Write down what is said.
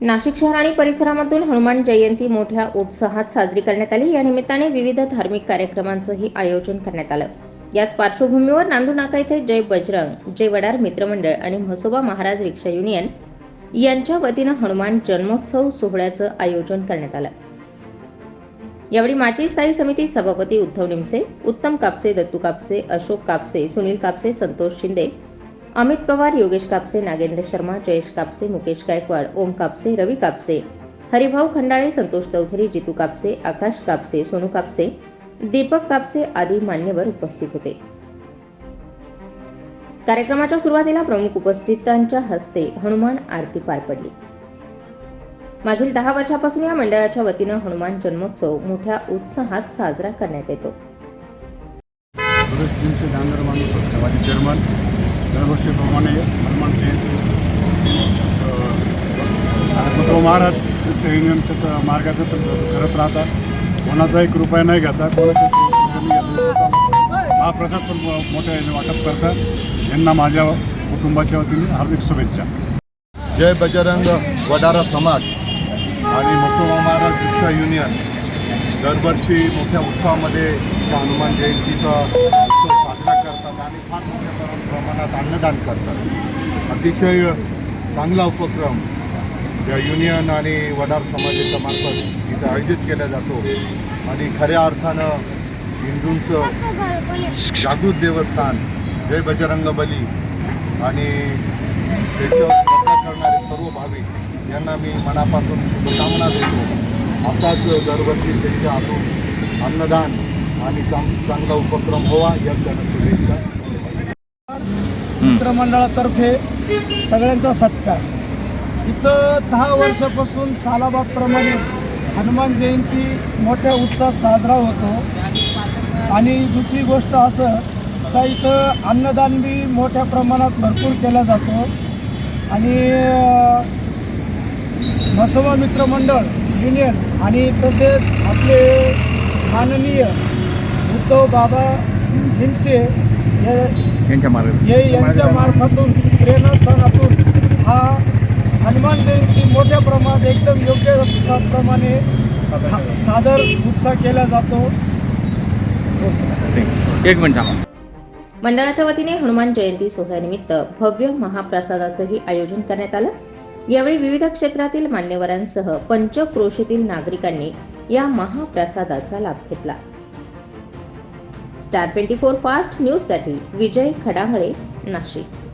नाशिक शहर आणि परिसरामधून हनुमान जयंती मोठ्या उत्साहात साजरी करण्यात आली. या निमित्ताने विविध धार्मिक कार्यक्रमांचंही आयोजन करण्यात आलं. याच पार्श्वभूमीवर नांदू नाका येथे जय बजरंग जय वडार मित्रमंडळ आणि म्हसोबा महाराज रिक्षा युनियन यांच्या वतीनं हनुमान जन्मोत्सव सोहळ्याचं आयोजन करण्यात आलं. यावेळी माजी स्थायी समिती सभापती उद्धव निमसे उत्तम कापसे दत्तू कापसे अशोक कापसे सुनील कापसे संतोष शिंदे अमित पवार योगेश कापसे नागेंद्र शर्मा जयेश कापसे मुकेश गायकवाड ओम कापसे रवी कापसे हरिभाऊ खंडाळे संतोष चौधरी जितू कापसे आकाश कापसे सोनू कापसे दीपक कापसे आदी मान्यवर उपस्थित होते. कार्यक्रमाच्या सुरुवातीला प्रमुख उपस्थितांच्या हस्ते हनुमान आरती पार पडली. मागील दहा वर्षापासून या मंडळाच्या वतीनं हनुमान जन्मोत्सव मोठ्या उत्साहात साजरा करण्यात येतो. दरवर्षीप्रमाणे हनुमान जयंती बसव महाराज युनियनच्या युनियन मार्गाचं करत राहतात कोणाचा एक रुपया नाही घेता कोणाच्या प्रसाद महाप्रसाद पण मो- मोठ्या याने वाटप करतात. यांना माझ्या कुटुंबाच्या वतीने हार्दिक शुभेच्छा. जय बजरंग वडारा समाज आणि मसोबा महाराज शिक्षा युनियन. दरवर्षी मोठ्या उत्साहामध्ये हनुमान जयंतीचा उत्सव साजरा करतात आणि फार मोठ्या प्रमा- अन्नदान करतात. अतिशय चांगला उपक्रम या युनियन आणि वडार समाजाच्या मार्फत इथं आयोजित केला जातो. आणि खऱ्या अर्थानं हिंदूंचं जागृत देवस्थान जय बजरंग बली आणि त्याच्यावर श्रद्धा करणारे सर्व भाविक यांना मी मनापासून शुभकामना देतो. असाच दरवर्षी त्यांच्या हातून अन्नदान आणि चांग चांगला उपक्रम व्हावा याच त्यांना शुभेच्छा. मित्रमंडळातर्फे सगळ्यांचा सत्कार. इथं दहा वर्षापासून सालाबादप्रमाणे हनुमान जयंती मोठ्या उत्साहात साजरा होतो. आणि दुसरी गोष्ट असं का इथं अन्नदान बी मोठ्या प्रमाणात भरपूर केला जातो. आणि अं, म्हसोबा मित्रमंडळ युनियन आणि तसेच आपले माननीय उद्धव बाबा शिंदे हे यांच्या मार्ग हे यांच्या मार्फतून प्रेरणास्थानातून हा हनुमान जयंती मोठ्या प्रमाणात एकदम योग्य प्रमाणे सादर उत्साह केला जातो. एक मिनिट थांबा. मंडळाच्या वतीने हनुमान जयंती सोहळ्यानिमित्त भव्य महाप्रसादाचंही आयोजन करण्यात आलं. यावेळी विविध क्षेत्रातील मान्यवरांसह पंचक्रोशीतील नागरिकांनी या महाप्रसादाचा लाभ घेतला. स्टार ट्वेंटी फोर फास्ट न्यूजसाठी विजय खडामळे नाशिक.